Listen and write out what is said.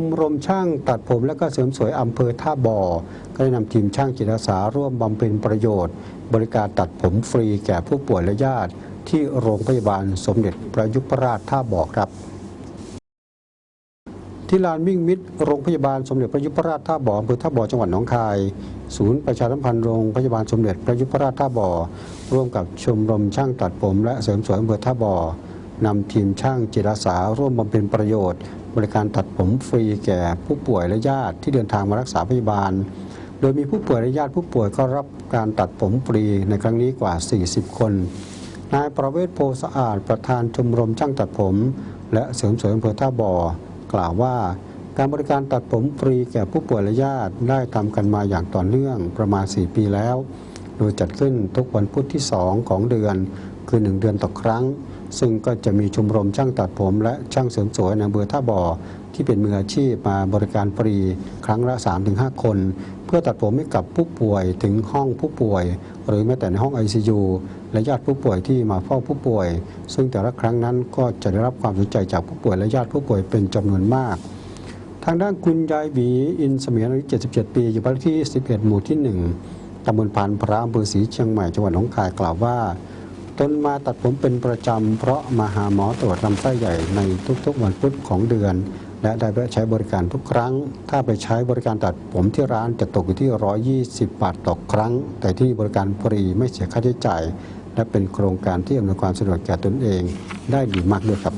มรมช่างตัดผมและก็เสริมสวยอำเภอท่าบ่อ ก็ได้นำทีมช่างจิตอาสาร่วมบำเพ็ญประโยชน์ บริการตัดผมฟรีแก่ผู้ป่วยและญาติ ที่โรงพยาบาลสมเด็จพระยุพราชท่าบ่อครับที่ลานวิ่งมิตรโรงพยาบาลสมเด็จพระยุพราชท่าบ่ออำเภอท่าบ่อจังหวัดหนองคาย ศูนย์ประชาสัมพันธ์โรงพยาบาลสมเด็จพระยุพราชท่าบ่อ ร่วมกับชมรมช่างตัดผมและเสริมสวยอำเภอท่าบ่อ นำทีมช่างจิตอาสาร่วมบำเพ็ญประโยชน์ บริการตัดผมฟรีแก่ผู้ป่วยและญาติที่เดินทางมารักษาพยาบาล โดยมีผู้ป่วยและญาติผู้ป่วยก็รับการตัดผมฟรีในครั้งนี้กว่า 40 คน นายประเวศโพสะอาดประธานชมรมช่างตัดผม และเสริมสวยอำเภอท่าบ่อ กล่าวว่าการบริการตัดผมฟรีแก่ผู้ป่วยและญาติได้ทำกันมาอย่างต่อเนื่องประมาณ 4 ปีแล้ว โดยจัดขึ้นทุกวันพุธที่ 2 ของเดือน คือ 1 เดือนต่อครั้ง ซึ่งก็จะมีชมรมช่างตัดผมและช่างเสริมสวยในอำเภอท่าบ่อ ที่เป็นมืออาชีพมาบริการฟรีครั้งละ 3-5 คน เพื่อตัดผมให้กับผู้ป่วยถึงห้องผู้ป่วย หรือแม้แต่ในห้อง ICU และญาติผู้ป่วยที่มาเฝ้าผู้ป่วย ซึ่งแต่ละครั้งนั้นก็จะได้รับความสนใจจากผู้ป่วยและญาติผู้ป่วยเป็นจำนวนมากทางด้านคุณยายหวีอินเสมียนอายุ77 ปี อยู่บ้านเลขที่ 11 หมู่ที่ 1 ตำบลพานพระอำเภอศรีเชียงใหม่จังหวัดหนองคายกล่าวว่าตนมาตัดผมเป็นประจำ เพราะมาหาหมอตรวจลำไส้ใหญ่ในทุกๆวันพุธของเดือน และได้แวะใช้บริการทุกครั้ง ถ้าไปใช้บริการตัดผมที่ร้านจะตกอยู่ที่ 120 บาทต่อครั้ง แต่ที่บริการฟรีไม่เสียค่าใช้จ่าย และเป็นโครงการที่อำนวยความสะดวกแก่ตนเองได้ดีมากด้วยครับ